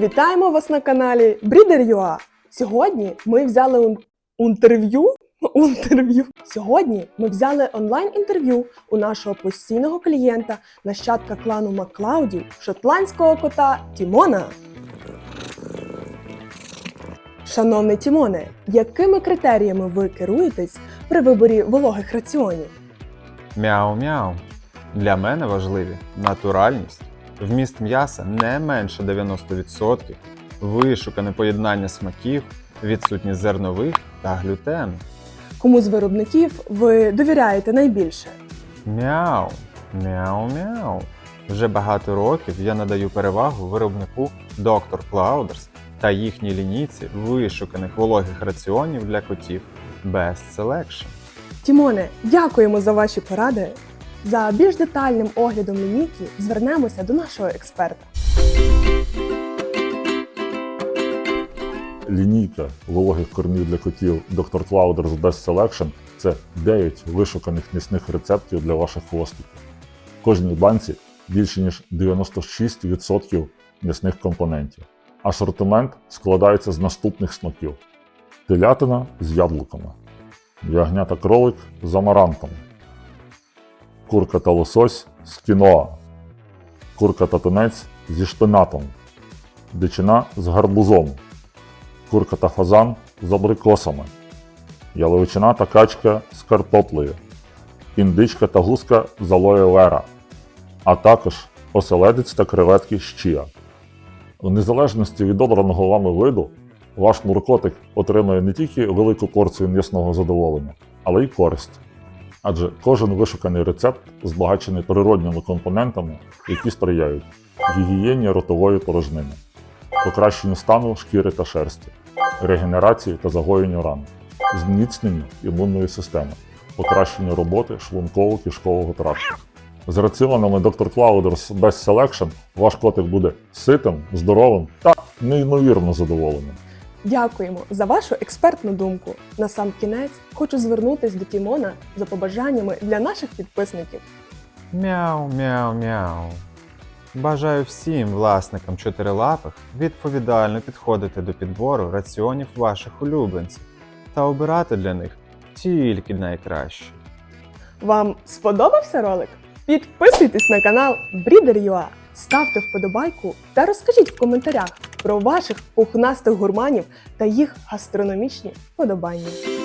Вітаємо вас на каналі Breeder.ua. Сьогодні ми взяли інтерв'ю. Інтерв'ю. Сьогодні ми взяли онлайн-інтерв'ю у нашого постійного клієнта, нащадка клану Маклаудів, шотландського кота Тімона. Шановний Тімоне, якими критеріями ви керуєтесь при виборі вологих раціонів? Мяу-мяу. Для мене важливі натуральність, вміст м'яса не менше 90%, вишукане поєднання смаків, відсутність зернових та глютену. Кому з виробників ви довіряєте найбільше? Мяу, мяу-мяу. Вже багато років я надаю перевагу виробнику Dr. Clouders та їхній лінійці вишуканих вологих раціонів для котів Best Selection. Тімоне, дякуємо за ваші поради. За більш детальним оглядом лінійки звернемося до нашого експерта. Лінійка вологих кормів для котів Dr. Clouders Best Selection це 9 вишуканих м'ясних рецептів для ваших хвостиків. В кожній банці більше ніж 96% м'ясних компонентів. Асортимент складається з наступних смаків: телятина з яблуками, ягнята кролик з амарантом, курка та лосось з кіноа, курка та тунець зі шпинатом, дичина з гарбузом. Курка та фазан з абрикосами, яловичина та качка з картоплею, індичка та гуска з алоє вера, а також оселедець та креветки з чия. В незалежності від обраного вами виду, ваш муркотик отримує не тільки велику порцію м'ясного задоволення, але й користь. Адже кожен вишуканий рецепт збагачений природніми компонентами, які сприяють гігієні ротової порожнини, покращенню стану шкіри та шерсті, регенерації та загоєнню ран, зміцненню імунної системи, покращенню роботи шлунково-кишкового тракту. З раціонами Dr. Clouders Best Selection ваш котик буде ситим, здоровим та неймовірно задоволеним. Дякуємо за вашу експертну думку. На сам кінець хочу звернутися до Тімона за побажаннями для наших підписників. Мяу, мяу, мяу. Бажаю всім власникам чотирилапих відповідально підходити до підбору раціонів ваших улюбленців та обирати для них тільки найкраще. Вам сподобався ролик? Підписуйтесь на канал Breeder.ua, ставте вподобайку та розкажіть в коментарях про ваших пухнастих гурманів та їх гастрономічні вподобання.